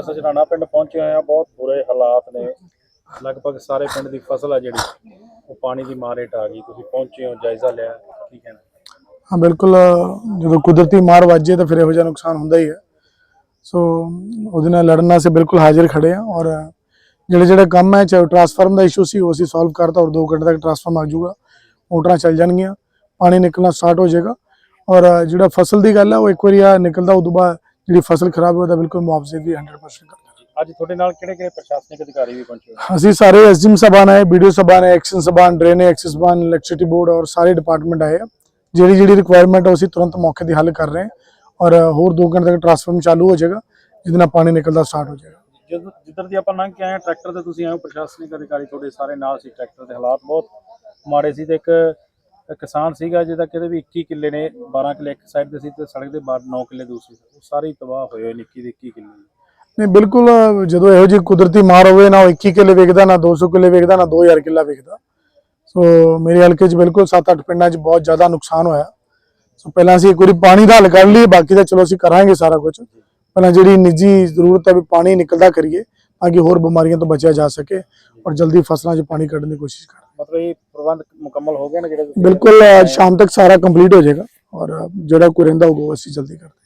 ਸਜਰਾਣਾ ਪਿੰਡ ਪਹੁੰਚੇ ਹੋਏ ਆ ਬਹੁਤ ਬੁਰੇ ਹਾਲਾਤ ਨੇ। ਲਗਭਗ ਸਾਰੇ ਪਿੰਡ ਦੀ ਫਸਲ ਆ ਜਿਹੜੀ, ਉਹ ਪਾਣੀ ਦੀ ਮਾਰ ਹੇਠ ਆ ਗਈ। ਤੁਸੀਂ ਪਹੁੰਚੇ ਹੋ, ਜਾਇਜ਼ਾ ਲਿਆ, ਕੀ ਕਹਿਣਾ? ਹਾਂ, ਬਿਲਕੁਲ, ਜਦੋਂ ਕੁਦਰਤੀ ਮਾਰ ਵੱਜੇ ਤਾਂ ਫਿਰ ਇਹੋ ਜਿਹਾ ਨੁਕਸਾਨ ਹੁੰਦਾ ਹੀ ਹੈ। ਸੋ, ਉਹਦੇ ਨਾਲ ਲੜਨ ਵਾਸਤੇ ਬਿਲਕੁਲ ਹਾਜ਼ਰ ਖੜੇ ਆ ਔਰ ਜਿਹੜੇ ਜਿਹੜੇ ਕੰਮ ਹੈ, ਚਾਹੇ ਟਰਾਂਸਫਾਰਮ ਦਾ ਇਸ਼ੂ ਸੀ, ਉਹ ਅਸੀਂ ਸੋਲਵ ਕਰਤਾ ਔਰ 2 ਘੰਟੇ ਤੱਕ ਟਰਾਂਸਫਾਰਮ ਆ ਜਾਊਗਾ। ਮੋਟਰਾਂ ਚੱਲ ਜਾਣਗੀਆਂ, ਪਾਣੀ ਨਿਕਲਣਾ ਸਟਾਰਟ ਹੋ ਜਾਏਗਾ। ਔਰ ਜਿਹੜਾ ਫਸਲ ਦੀ ਗੱਲ ਹੈ, ਉਹ ਇੱਕ ਵਾਰੀ ਆ ਨਿਕਲਦਾ, ਉਦੋਂ ਬਾਅਦ ਜਿਹੜੀ ਫਸਲ ਖਰਾਬ ਹੋਈ ਉਹਦਾ ਬਿਲਕੁਲ ਮੁਆਵਜ਼ੇ ਦੀ 100% ਕਰਦਾ। ਅੱਜ ਤੁਹਾਡੇ ਨਾਲ ਕਿਹੜੇ ਕਿਹੜੇ ਪ੍ਰਸ਼ਾਸਨਿਕ ਅਧਿਕਾਰੀ ਵੀ ਪਹੁੰਚੇ ਹੋਏ? ਅਸੀਂ ਸਾਰੇ ਐਸਡੀਐਮ ਸਭਾਨ ਆਏ ਵੀਡੀਓ ਸਭਾਨ ਹੈ ਐਕਸ਼ਨ ਸਭਾਨ ਡਰੇਨ ਐਕਸਿਸ ਸਭਾਨ ਇਲੈਕਟ੍ਰਿਸਿਟੀ ਬੋਰਡ ਔਰ ਸਾਰੇ ਡਿਪਾਰਟਮੈਂਟ ਆਏ ਆ। ਜਿਹੜੀ ਜਿਹੜੀ ਰਿਕੁਆਇਰਮੈਂਟ ਹੈ ਅਸੀਂ ਤੁਰੰਤ ਮੌਕੇ ਦੀ ਹੱਲ ਕਰ ਰਹੇ ਹਾਂ ਔਰ ਹੋਰ 2 ਘੰਟੇ ਤੱਕ ਟਰਾਂਸਫਾਰਮ ਚਾਲੂ ਹੋ ਜਾਏਗਾ ਜਿਹਦੇ ਨਾਲ ਪਾਣੀ ਨਿਕਲਦਾ ਸਟਾਰਟ ਹੋ ਜਾਏਗਾ। ਜਦੋਂ ਜਿੱਧਰ ਦੀ ਆਪਾਂ ਲੰਘ ਕੇ ਆਏ ਟਰੈਕਟਰ ਤੇ ਤੁਸੀਂ ਆਏ ਪ੍ਰਸ਼ਾਸਨਿਕ ਅਧਿਕਾਰੀ ਤੁਹਾਡੇ ਸਾਰੇ ਨਾਲ ਸੀ ਟਰੈਕਟਰ ਦੇ ਹਾਲਾਤ ਬਹੁਤ ਮਾੜੇ ਸੀ ਤੇ ਇੱਕ ਕਿਸਾਨ ਸੀਗਾ ਜਿਹਦਾ ਕਿਤੇ ਵੀ 21 ਕਿੱਲੇ ਨੇ 12 ਕਿੱਲੇ ਇੱਕ ਸਾਈਡ ਤੇ ਸੀ ਤੇ ਸੜਕ ਦੇ ਬਾਹਰ 9 ਕਿੱਲੇ ਦੂਸਰੀ ਉਹ ਸਾਰੇ ਤਬਾਹ ਹੋਏ ਹੋਏ ਨੇ 21 ਦੇ 21 ਕਿੱਲੇ। ਨਹੀਂ, ਬਿਲਕੁਲ, ਜਦੋਂ ਇਹੋ ਜਿਹੀ ਕੁਦਰਤੀ ਮਾਰ ਹੋਵੇ, ਨਾ ਉਹ 21 ਕਿੱਲੇ ਵੇਚਦਾ ਨਾ 200 ਕਿੱਲੇ ਵੇਚਦਾ ਨਾ 2000 ਕਿੱਲਾ ਵੇਚਦਾ ਸੋ ਮੇਰੇ ਹਲਕੇ 'ਚ ਬਿਲਕੁਲ 7-8 ਪਿੰਡਾਂ 'ਚ ਬਹੁਤ ਜ਼ਿਆਦਾ ਨੁਕਸਾਨ ਹੋਇਆ। ਸੋ ਪਹਿਲਾਂ ਅਸੀਂ ਇੱਕ ਵਾਰੀ ਪਾਣੀ ਦਾ ਹੱਲ ਕਰ ਲਈਏ, ਬਾਕੀ ਤਾਂ ਚਲੋ ਅਸੀਂ ਕਰਾਂਗੇ ਸਾਰਾ ਕੁਝ ਪਹਿਲਾਂ ਜਿਹੜੀ ਨਿੱਜੀ ਜ਼ਰੂਰਤ ਹੈ ਵੀ ਪਾਣੀ ਨਿਕਲਦਾ ਕਰੀਏ, ਤਾਂ ਕਿ ਹੋਰ ਬਿਮਾਰੀਆਂ ਤੋਂ ਬਚਿਆ ਜਾ ਸਕੇ ਔਰ ਜਲਦੀ ਫਸਲਾਂ 'ਚ ਪਾਣੀ ਕੱਢਣ ਦੀ ਕੋਸ਼ਿਸ਼ ਕਰਾਂਗੇ ਮਤਲਬ ਇਹ ਪ੍ਰਬੰਧ ਮੁਕੰਮਲ ਹੋ ਗਏ ਨੇ ਜਿਹੜੇ ਤੁਸੀਂ- ਬਿਲਕੁਲ ਅ, ਸ਼ਾਮ ਤੱਕ ਸਾਰਾ ਕੰਪਲੀਟ ਹੋ ਜਾਏਗਾ ਔਰ ਜਿਹੜਾ ਕੋਈ ਰਹਿੰਦਾ ਹੋਊਗਾ ਉਹ ਅਸੀਂ ਜਲਦੀ ਕਰਦੇ